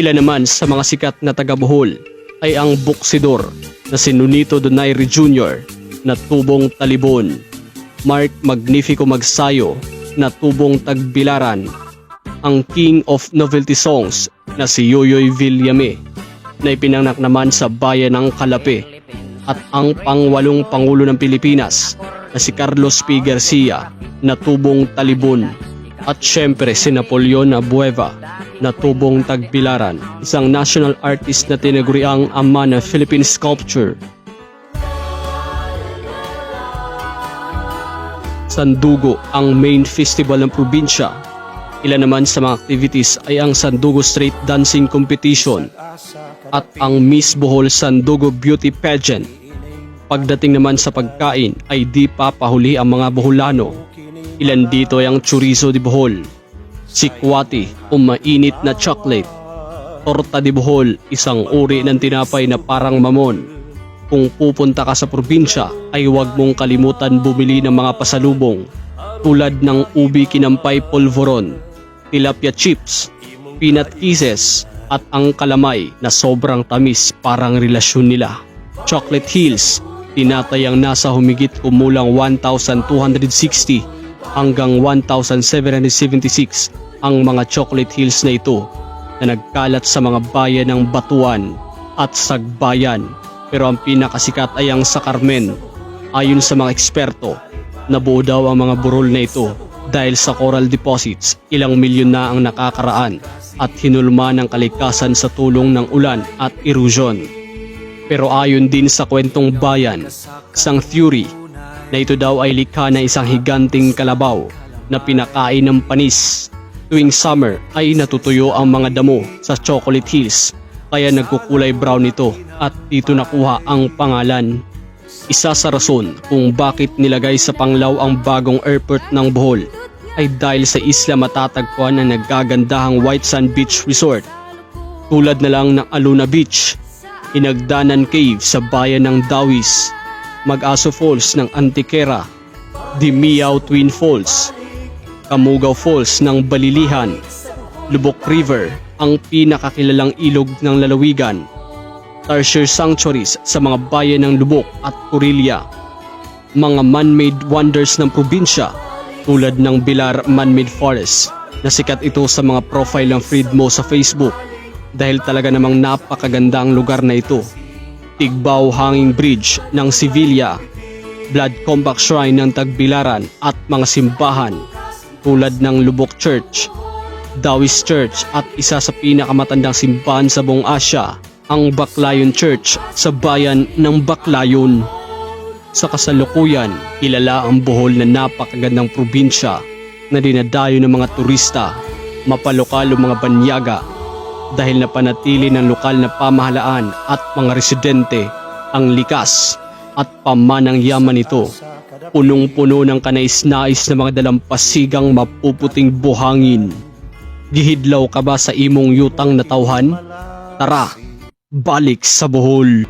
Ilan naman sa mga sikat na taga Bohol ay ang buksidor na si Nunito Donaire Jr. na tubong talibon, Mark Magnifico Magsayo na tubong tagbilaran, ang King of Novelty Songs na si Yoyoy Villame na ipinanganak naman sa bayan ng Kalape at ang pangwalong Pangulo ng Pilipinas na si Carlos P. Garcia na tubong talibon at syempre si Napoleon Abueva na tubong tagbilaran, isang national artist na tinaguriang ama ng Philippine sculpture. Sandugo ang main festival ng probinsya. Ilan naman sa mga activities ay ang Sandugo Street Dancing Competition at ang Miss Bohol Sandugo Beauty Pageant. Pagdating naman sa pagkain ay di papahuli ang mga Boholano. Ilan dito ay ang chorizo de Bohol, sikwati o mainit na chocolate, torta de Bohol, isang uri ng tinapay na parang mamon. Kung pupunta ka sa probinsya ay huwag mong kalimutan bumili ng mga pasalubong tulad ng ubi kinampay polvoron, tilapia chips, peanut kisses at ang kalamay na sobrang tamis parang relasyon nila. Chocolate Hills, tinatayang nasa humigit kumulang 1,260 hanggang 1,776 ang mga chocolate hills na ito na nagkalat sa mga bayan ng Batuan at Sagbayan. Pero ang pinakasikat ay ang sa Carmen. Ayon sa mga eksperto, nabuo daw ang mga burol na ito dahil sa coral deposits, ilang milyon na ang nakakaraan at hinulma ng kalikasan sa tulong ng ulan at erosion. Pero ayon din sa kwentong bayan, isang theory na ito daw ay likha na isang higanting kalabaw na pinakain ng panis. Tuwing summer ay natutuyo ang mga damo sa Chocolate Hills kaya nagkukulay brown ito at dito nakuha ang pangalan. Isa sa rason kung bakit nilagay sa panglaw ang bagong airport ng Bohol ay dahil sa isla matatagpuan ang nagagandahang White Sand Beach Resort tulad na lang ng Aluna Beach, Inagdanan Cave sa bayan ng Dawis, Mag-Aso Falls ng Antiquera, Dimiao Twin Falls, Kamugaw Falls ng Balilihan, Lubok River, ang pinakakilalang ilog ng lalawigan, Tarsier Sanctuaries sa mga bayan ng Lubok at Corillia, mga man-made wonders ng probinsya tulad ng Bilar Man-Made Forest na sikat ito sa mga profile ng Freedmo sa Facebook dahil talaga namang napakaganda ang lugar na ito. Tigbao Hanging Bridge ng Sevilla, Blood Compact Shrine ng Tagbilaran at mga simbahan tulad ng Lubok Church, Dawis Church at isa sa pinakamatandang simbahan sa buong Asya, ang Baclayon Church sa bayan ng Baclayon. Sa kasalukuyan, kilala ang Bohol na napakagandang probinsya na dinadayo ng mga turista, mapalokal mga banyaga dahil napanatili ng lokal na pamahalaan at mga residente ang likas at pamanang yaman nito. Punong-puno ng kanais-nais na mga dalampasigang mapuputing buhangin. Gihidlaw ka ba sa imong yutang na tauhan? Tara, balik sa Bohol.